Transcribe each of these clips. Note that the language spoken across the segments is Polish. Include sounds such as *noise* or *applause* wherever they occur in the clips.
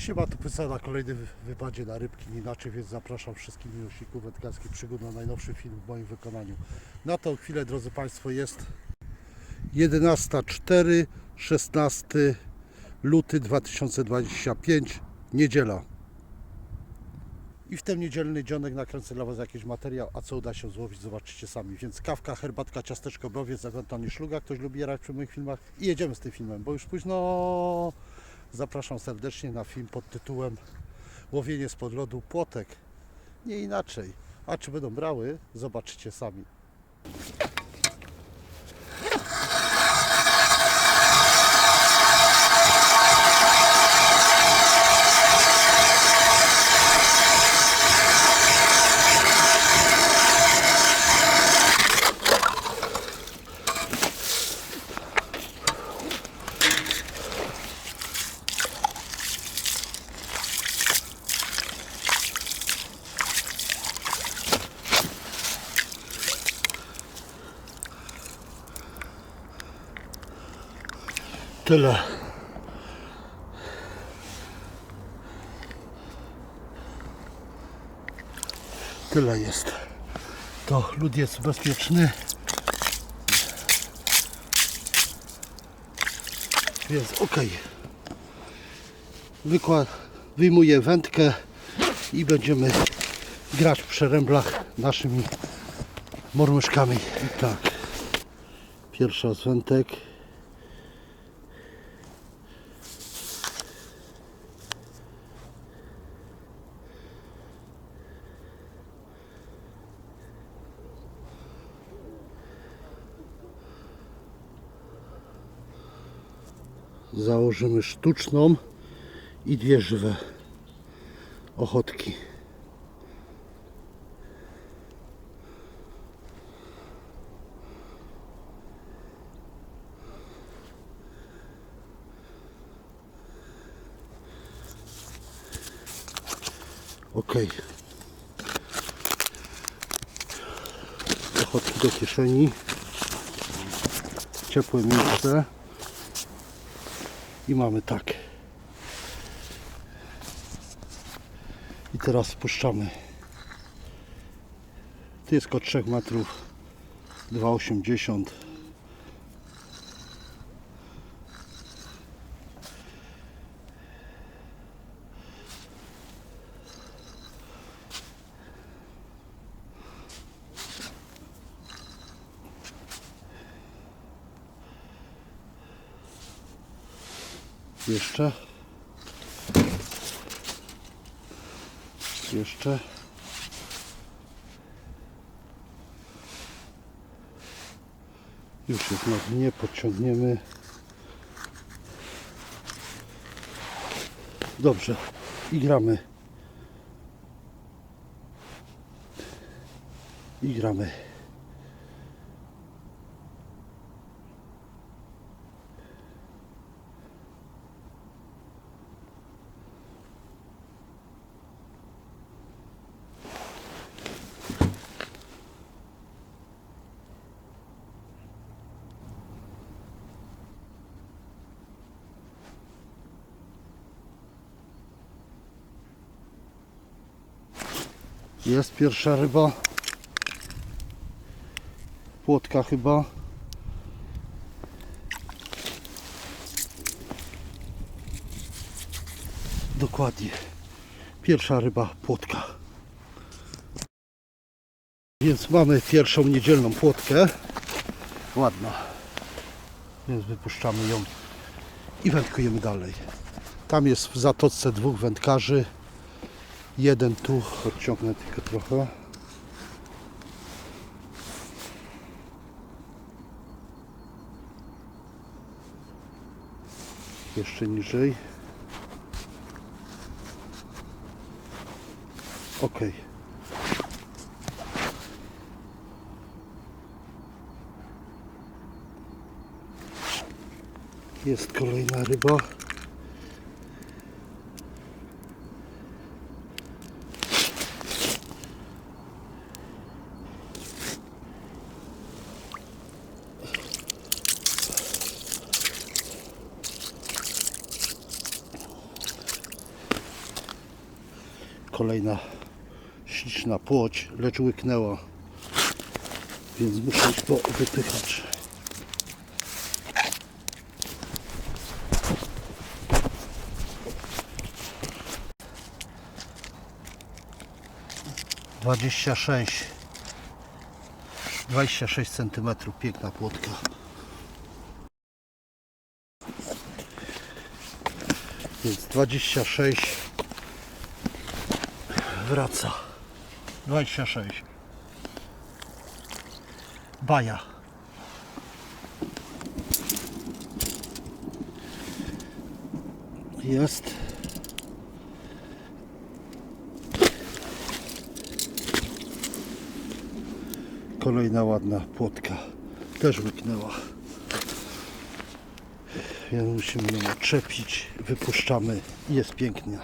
Siema, tu Pysa na kolejnym wy- wypadzie na rybki, inaczej, więc zapraszam wszystkich miłośników wędkarskich przygód na najnowszy film w moim wykonaniu. Na tą chwilę, drodzy Państwo, jest 11.04, 16 luty 2025, niedziela. I w ten niedzielny dzionek nakręcę dla Was jakiś materiał, a co uda się złowić, zobaczycie sami. Więc kawka, herbatka, ciasteczko, browiec, zagontany szluga, ktoś lubi jarać przy moich filmach i jedziemy z tym filmem, bo już późno Zapraszam serdecznie na film pod tytułem Łowienie spod lodu płotek. Nie inaczej. A czy będą brały, zobaczycie sami. Tyle. Tyle jest. To lód jest bezpieczny. Więc ok. Wykład, wyjmuję wędkę i będziemy grać w przeręblach naszymi mormyszkami. I tak. Pierwsza z wędek. Założymy sztuczną i dwie żywe ochotki. Ok. Ochotki do kieszeni. Ciepłe miejsce. I mamy tak. I teraz spuszczamy. Około 3 metrów. 2,80 Jeszcze. Jeszcze. Już jest na dnie, podciągniemy. Dobrze. I gramy. I gramy. Jest pierwsza ryba. Płotka chyba. Dokładnie. Pierwsza ryba płotka. Więc mamy pierwszą niedzielną płotkę. Ładna. Więc wypuszczamy ją i wędkujemy dalej. Tam jest w zatoczce dwóch wędkarzy. Jeden tu, odciągnę tylko trochę. Jeszcze niżej. Ok. Jest kolejna ryba. Kolejna śliczna płoć, lecz łyknęła. Więc muszę iść po wypychacz. Dwadzieścia sześć. 26 cm, piękna płotka. Więc 26 wraca. 26. Baja. Jest. Kolejna ładna płotka. Też łyknęła. Więc musimy ją odczepić. Wypuszczamy. Jest pięknie.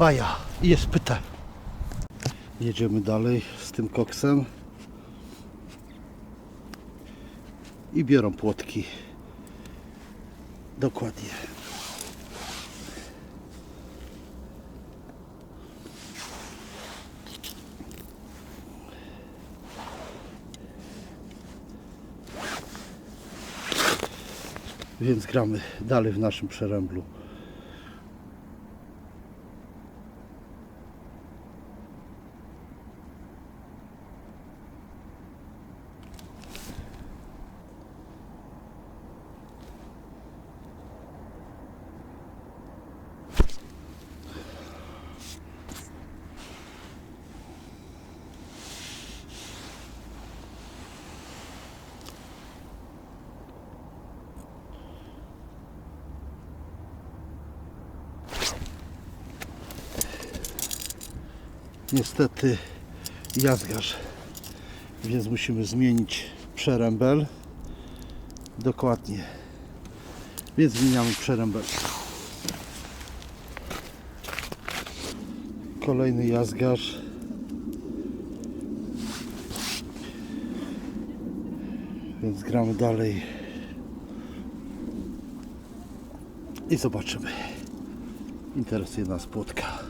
Baja. I Jest pyte. Jedziemy dalej z tym koksem. I biorą płotki. Dokładnie. Więc gramy dalej w naszym przeręblu. Niestety jazgarz, więc musimy zmienić przerębel. Dokładnie. Więc zmieniamy przerębel. Kolejny jazgarz. Więc gramy dalej. I zobaczymy. Interesuje nas płotka.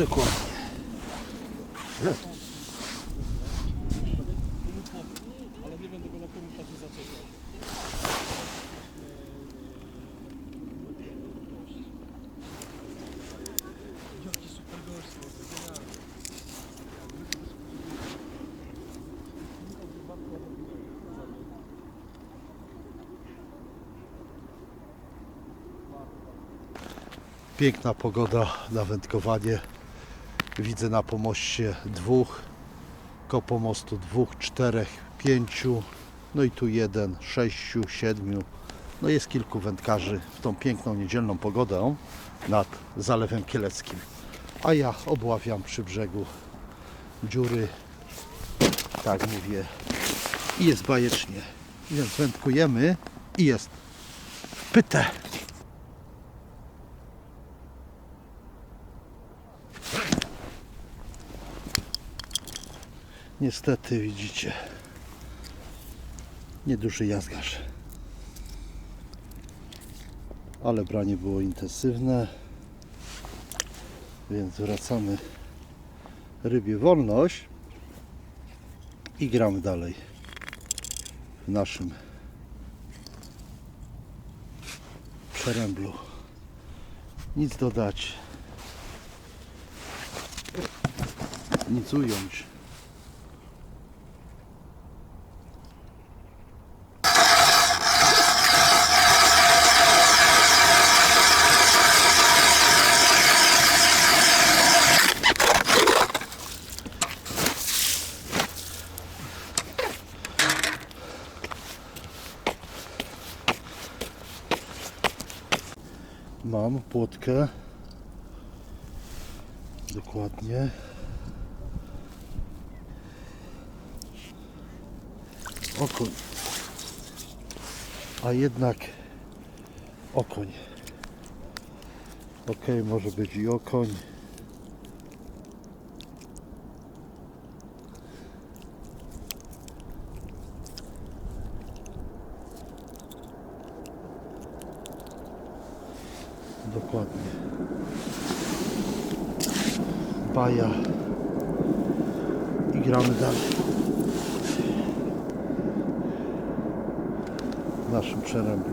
Dokładnie. Piękna pogoda na wędkowanie. Widzę na pomoście dwóch, koło pomostu dwóch, czterech, pięciu, no i tu jeden, sześciu, siedmiu. No jest kilku wędkarzy w tą piękną niedzielną pogodę nad Zalewem Kieleckim. A ja obławiam przy brzegu dziury, tak mówię, i jest bajecznie. Więc wędkujemy i jest pyte. Niestety widzicie, nieduży jazgarz. Ale branie było intensywne, więc wracamy rybie wolność i gramy dalej w naszym przeręblu. Nic dodać, nic ująć. Mam płotkę. Dokładnie. Okoń. A jednak okoń. Ok, może być i okoń. Dokładnie. Baja. I gramy dalej. W naszym przerębie.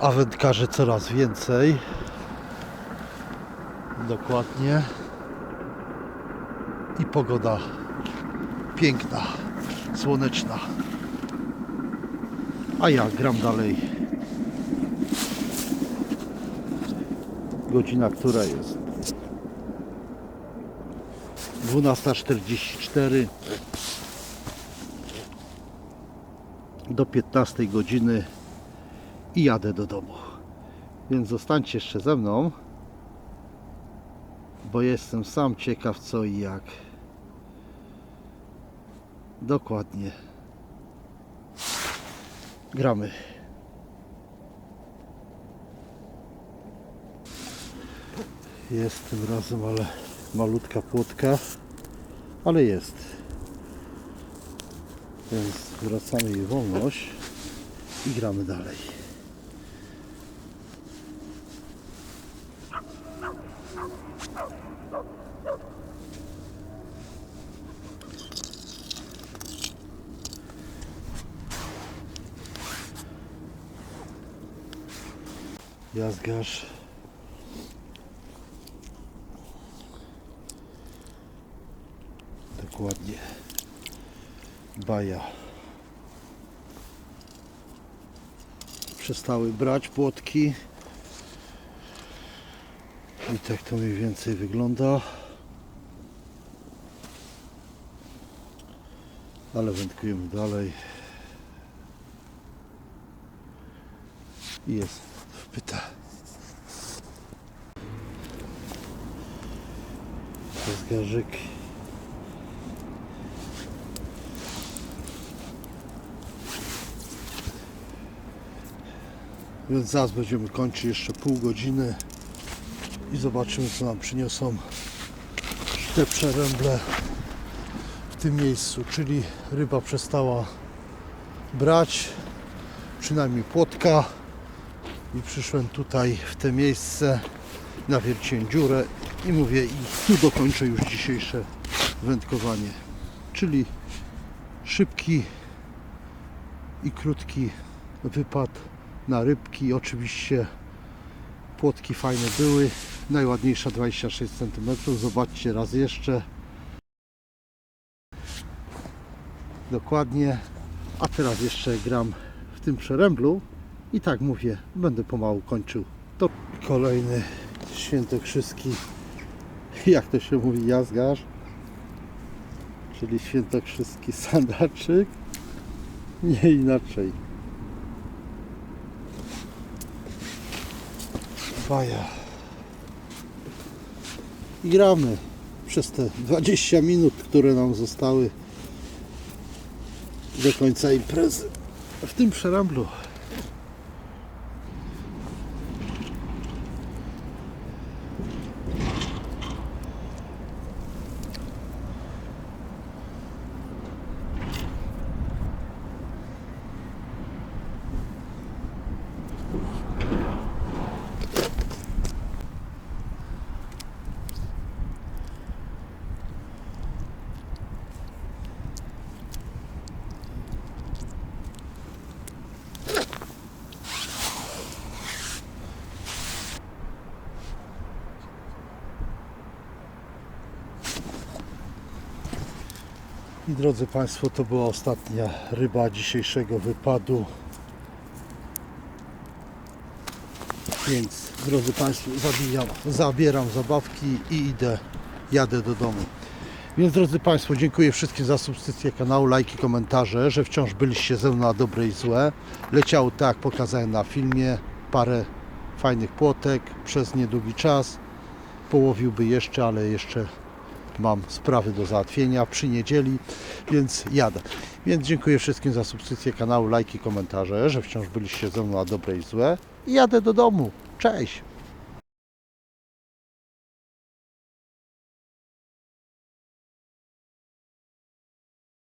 A wędkarzy coraz więcej. Dokładnie. I pogoda piękna, słoneczna. A ja gram dalej. Godzina, która jest? 12.44 do 15 godziny i jadę do domu. Więc zostańcie jeszcze ze mną, bo jestem sam ciekaw co i jak. Dokładnie. Gramy. Jest tym razem, ale malutka płotka, ale jest. Więc wracamy jej wolność i gramy dalej. Jazgarz. Dokładnie. Baja. Przestały brać płotki. I tak to mniej więcej wygląda. Ale wędkujemy dalej. Jest wpyta. Jest garzyk. Więc zaraz będziemy kończyć jeszcze pół godziny i zobaczymy co nam przyniosą te przeręble w tym miejscu, czyli ryba przestała brać, przynajmniej płotka i przyszłem tutaj w te miejsce nawierciłem dziurę i mówię i tu dokończę już dzisiejsze wędkowanie. Czyli szybki i krótki wypad na rybki. Oczywiście płotki fajne były. Najładniejsza 26 cm zobaczcie raz jeszcze. Dokładnie. A teraz jeszcze gram w tym przeręblu. I tak mówię, będę pomału kończył. To kolejny świętokrzyski, *laughs* jak to się mówi, jazgarz, czyli świętokrzyski sandaczyk, nie inaczej. Baja. I gramy przez te 20 minut, które nam zostały do końca imprezy. W tym przeramblu I drodzy Państwo, to była ostatnia ryba dzisiejszego wypadu. Więc, drodzy Państwo, zabijam, zabieram zabawki i idę, jadę do domu. Więc, drodzy Państwo, dziękuję wszystkim za subskrypcję kanału, lajki, komentarze, że wciąż byliście ze mną na dobre i złe. Leciało tak, pokazałem na filmie, parę fajnych płotek przez niedługi czas. Połowiłby jeszcze, ale jeszcze mam sprawy do załatwienia przy niedzieli, więc jadę. Więc dziękuję wszystkim za subskrypcję kanału, lajki, komentarze, że wciąż byliście ze mną na dobre i złe. I jadę do domu. Cześć!